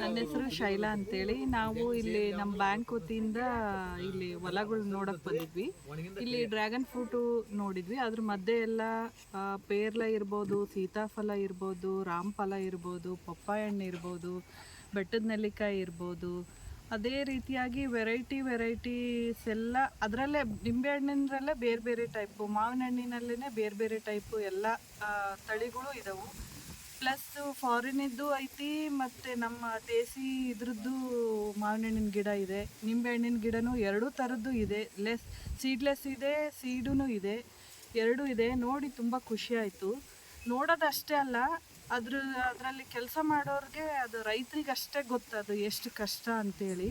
ನನ್ನ ಹೆಸರು ಶೈಲಾ ಅಂತೇಳಿ. ನಾವು ಇಲ್ಲಿ ನಮ್ಮ ಬ್ಯಾಂಕ್ ವತಿಯಿಂದ ಇಲ್ಲಿ ಹೊಲಗಳು ನೋಡಕ್ ಬಂದಿದ್ವಿ. ಇಲ್ಲಿ ಡ್ರ್ಯಾಗನ್ ಫ್ರೂಟು ನೋಡಿದ್ವಿ. ಅದ್ರ ಮಧ್ಯೆ ಎಲ್ಲ ಪೇರ್ಲ ಇರ್ಬೋದು, ಸೀತಾಫಲ ಇರ್ಬೋದು ರಾಮಫಲ ಇರ್ಬೋದು ಪಪ್ಪಾಯ ಹಣ್ಣು ಇರ್ಬೋದು, ಬೆಟ್ಟದ ನೆಲ್ಲಿಕಾಯಿ ಇರ್ಬೋದು ಅದೇ ರೀತಿಯಾಗಿ ವೆರೈಟಿ ವೆರೈಟೀಸ್ ಎಲ್ಲ ಅದರಲ್ಲೇ ನಿಂಬೆಹಣ್ಣಿನಲ್ಲೇ ಬೇರೆ ಬೇರೆ ಟೈಪು ಮಾವಿನ ಹಣ್ಣಿನಲ್ಲೇ ಬೇರೆ ಬೇರೆ ಟೈಪು ಎಲ್ಲ ತಳಿಗಳು ಇದಾವೆ. ಪ್ಲಸ್ ಫಾರಿನಿದ್ದು ಐತಿ ಮತ್ತು ನಮ್ಮ ದೇಸಿ ಇದ್ರದ್ದು ಮಾವಿನ ಹಣ್ಣಿನ ಗಿಡ ಇದೆ. ನಿಂಬೆ ಹಣ್ಣಿನ ಗಿಡನೂ ಎರಡೂ ಥರದ್ದು ಇದೆ. ಲೆಸ್, ಸೀಡ್ಲೆಸ್ ಇದೆ ಸೀಡೂ ಇದೆ. ಎರಡೂ ಇದೆ. ನೋಡಿ ತುಂಬ ಖುಷಿ ಆಯಿತು. ನೋಡೋದಷ್ಟೇ ಅಲ್ಲ ಅದ್ರ, ಅದರಲ್ಲಿ ಕೆಲಸ ಮಾಡೋರಿಗೆ ಅದು ರೈತರಿಗೆ ಅಷ್ಟೇ ಗೊತ್ತದು ಎಷ್ಟು ಕಷ್ಟ ಅಂತೇಳಿ.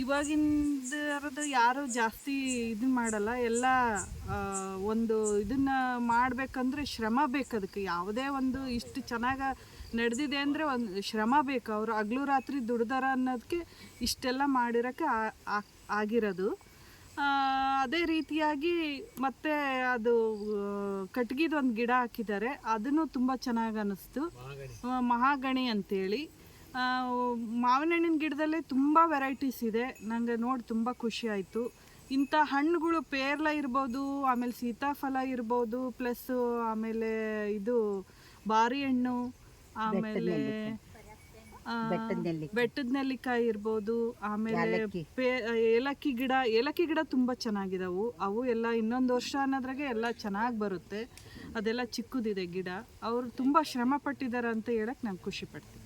ಇವಾಗಿಂದರದ್ದು ಯಾರು ಜಾಸ್ತಿ ಇದನ್ನ ಮಾಡಲ್ಲ, ಎಲ್ಲ ಒಂದು ಇದನ್ನ ಮಾಡಬೇಕಂದ್ರೆ ಶ್ರಮ ಬೇಕು ಅದಕ್ಕೆ. ಯಾವುದೇ ಒಂದು ಇಷ್ಟು ಚೆನ್ನಾಗಿ ನಡೆದಿದೆ ಅಂದರೆ ಒಂದು ಶ್ರಮ ಬೇಕು. ಅವರು ಹಗ್ಲು ರಾತ್ರಿ ದುಡ್ದಾರ ಅನ್ನೋದಕ್ಕೆ ಇಷ್ಟೆಲ್ಲ ಮಾಡಿರೋಕ್ಕೆ ಆಗಿರೋದು. ಅದೇ ರೀತಿಯಾಗಿ ಮತ್ತೆ ಅದು ಕಟ್ಗಿದೊಂದು ಗಿಡ ಹಾಕಿದ್ದಾರೆ. ಅದನ್ನು ತುಂಬ ಚೆನ್ನಾಗಿ ಅನ್ನಿಸ್ತು ಮಹಾಗಣಿ. ಅಂತೇಳಿ. ಆ, ಮಾವಿನ ಹಣ್ಣಿನ ಗಿಡದಲ್ಲೇ ತುಂಬ ವೆರೈಟೀಸ್ ಇದೆ. ನನಗೆ ನೋಡಿ ತುಂಬ ಖುಷಿ ಆಯಿತು. ಇಂಥ ಹಣ್ಣುಗಳು ಪೇರ್ಲ ಇರ್ಬೋದು ಆಮೇಲೆ ಸೀತಾಫಲ ಇರ್ಬೋದು ಪ್ಲಸ್ ಆಮೇಲೆ ಇದು ಬಾರಿ ಹಣ್ಣು ಆಮೇಲೆ ಬೆಟ್ಟದ ನೆಲ್ಲಿಕಾಯಿ ಇರ್ಬೋದು ಆಮೇಲೆ ಏಲಕ್ಕಿ. ಗಿಡ ಏಲಕ್ಕಿ ಗಿಡ ತುಂಬಾ ಚೆನ್ನಾಗಿದಾವು. ಅವು ಎಲ್ಲ ಇನ್ನೊಂದು ವರ್ಷ ಅನ್ನೋದ್ರಾಗೆ ಎಲ್ಲ ಚೆನ್ನಾಗಿ ಬರುತ್ತೆ. ಅದೆಲ್ಲ ಚಿಕ್ಕದಿದೆ ಗಿಡ. ಅವರು ತುಂಬಾ ಶ್ರಮ ಪಟ್ಟಿದ್ದಾರೆ ಅಂತ ಹೇಳಕ್ ನಾನು ಖುಷಿ ಪಡ್ತೀನಿ.